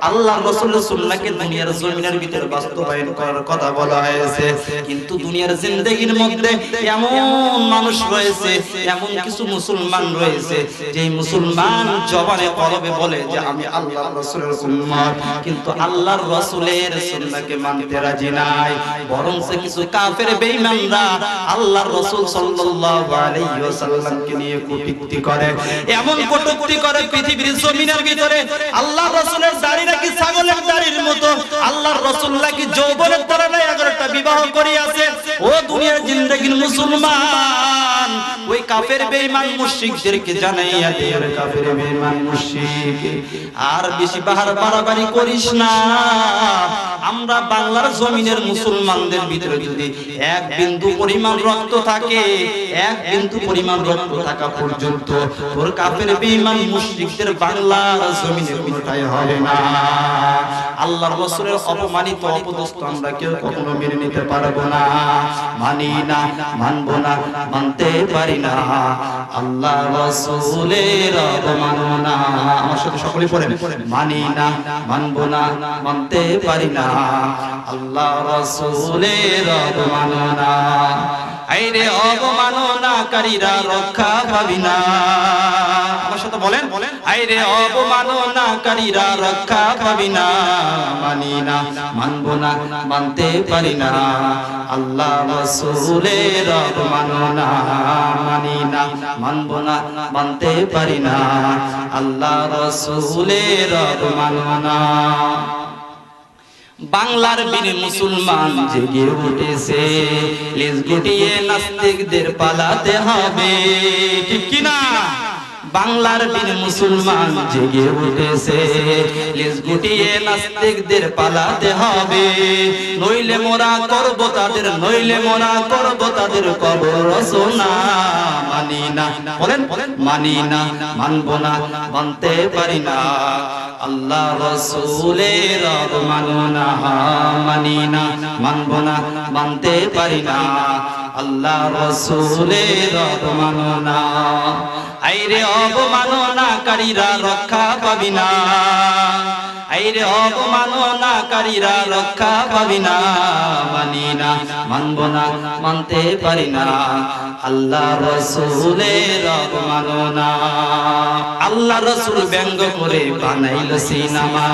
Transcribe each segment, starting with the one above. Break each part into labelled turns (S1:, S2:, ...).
S1: আল্লাহ হয়েছে। কিন্তু আল্লাহর রাসূলের আল্লাহর রাসূলের মানতে রাজি নাই। বরং কিছু কাফের বেঈমানরা আল্লাহর রাসূল সাল্লাল্লাহু নিয়ে কটূক্তি করে। এমন কটূক্তি করে পৃথিবীর জমিনের ভিতরে আল্লাহর রাসূলের দাড়ি নাকি ছাগলের দাড়ির মতো। আল্লাহর রাসূল নাকি যৌবনের তুলনায় এগারোটা বিবাহ করিয়াছে। ও দুনিয়ার জিন্দেগির মুসলমান। ওই কাফের বেঈমান মুশরিকদেরকে জানাইয়া দে। ওরে কাফের বেঈমান মুশরিক আর বেশি বাহার বাড়াবাড়ি করিস না। আমরা বাংলার জমিনের মুসলমানদের ভিতরে যদি এক বিন্দু পরিমাণ রক্ত থাকে এক বিন্দু পরিমাণ রক্ত থাকা পর্যন্ত তোর কাফের বেঈমান মুশরিকদের বাংলার জমিনে কোনোটাই হবে না। আল্লাহর রাসূলের অপমানিত অপদস্থ আমরা কেউ কখনো মেনে নিতে পারব না। মানি না মানবো না মানতে পারি না। আল্লাহ রাসূলের অবমাননা আমার সাথে সকলে পড়েন। মানি না, মানবো না, মানতে পারি না। আল্লাহ রাসূলের অবমাননা আইরে অবমাননাকারীরা রক্ষা পাবি না। আমার সাথে বলেন। আইরে অবমাননাকারীরা রক্ষা পাবি না। মানি না মানবো না মানতে পারি না। আল্লাহ রাসূলের অবমাননা মানি না মানবো না মানতে পারি না। আল্লাহ রাসূলের অবমাননা। বাংলার বীর মুসলমান জেগে উঠেছে। লেজ গুটিয়ে নাস্তিকদের পালাতে হবে। বাংলার বীর মুসলমান জেগে উঠেছে। লেজ গুটিয়ে নাস্তিকদের পালাতে হবে। নইলে মোরা করব তাদের, নইলে মোরা করব তাদের কবর রচনা। মানি না, বলেন, মানি না, মানব না, মানতে পারি না। আল্লাহ রসুলের অবমাননা, মানি না, মানব না, মানতে পারি না। আল্লাহ রসুলের অবমাননা। আইরে অবমাননাকারীরা রক্ষা পাবি না। আইরে অবমাননাকারীরা রক্ষা পাবি না। মানি না, মানব না, মানতে পারি না। আল্লাহ রসুলের অবমাননা আল্লাহ রসুল ব্যঙ্গ করে বানাইল সিনেমা।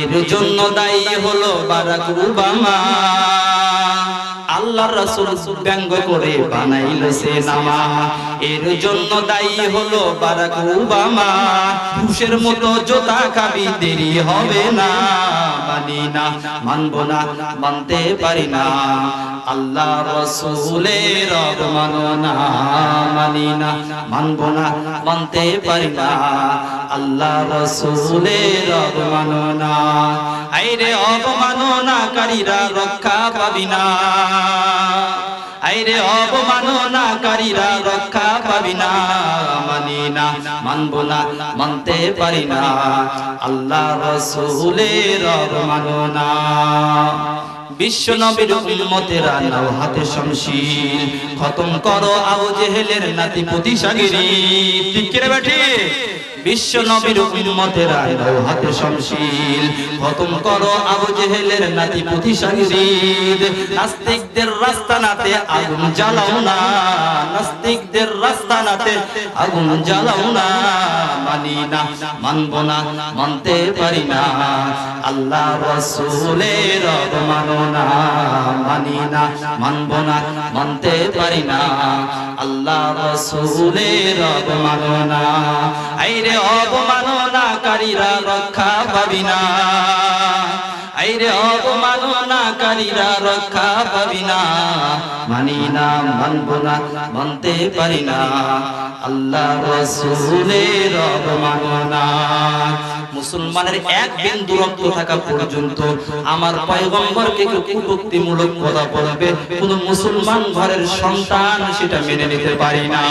S1: এর জন্য দায়ী হলো বারাক ওবামা। আল্লাহ রাসূল ব্যঙ্গ করে বানাইল সিনেমা এর জন্য দায়ী হলো বারাক ওবামা ঘুষের মতো জোতা খাবি, দেরি হবে না। মানি না, মানব না, মানতে পারি না। আল্লাহ রসুলের অবমাননা। মানি না, মানব না, মানতে পারি না। আল্লাহ রসুলের অবমাননা। আইরে অবমাননাকারীরা রক্ষা পাবি না। আইরে অবমাননাকারীরা রক্ষা পাবি না, মানি না, মানব না, মানতে পারি না। আল্লাহ রসুলের অবমাননা। বিশ্ব নবীর উম্মতেরা নাও হাতে শমশীর। খতম করো আবু জেহেলের নাতি পুতি সাগিরি ঠিক করে বেঠি? বিশ্ব নবীর উম্মতেরা নাও হাতে শমশীর খতম করো আবু জেহেলের নাতি সাগিরি নাস্তিকদের রাস্তা আগুন জ্বালাও না। নাস্তিকদের রাস্তা আগুন জ্বালাও না। মানি না, মানব না, মানতে পারি না। আল্লাহ রসুলের অবমাননা মানি না। মানব না, মানতে পারি না। আল্লাহ রসুলের অবমাননা আইরে অবমাননাকারীরা রক্ষা পাবি না। আইরে অবমাননাকারীরা রক্ষা পাবি না। মানি না, মানব না, মানতে পারি না। আল্লাহ রসুলের অবমাননা। মুসলমানের এক বিন্দু রক্ত থাকা পর্যন্ত আমার পয়গম্বরকে কেউ কটূক্তিমূলক কথা বলবে, কোন মুসলমান ঘরের সন্তান সেটা মেনে নিতে পারি না।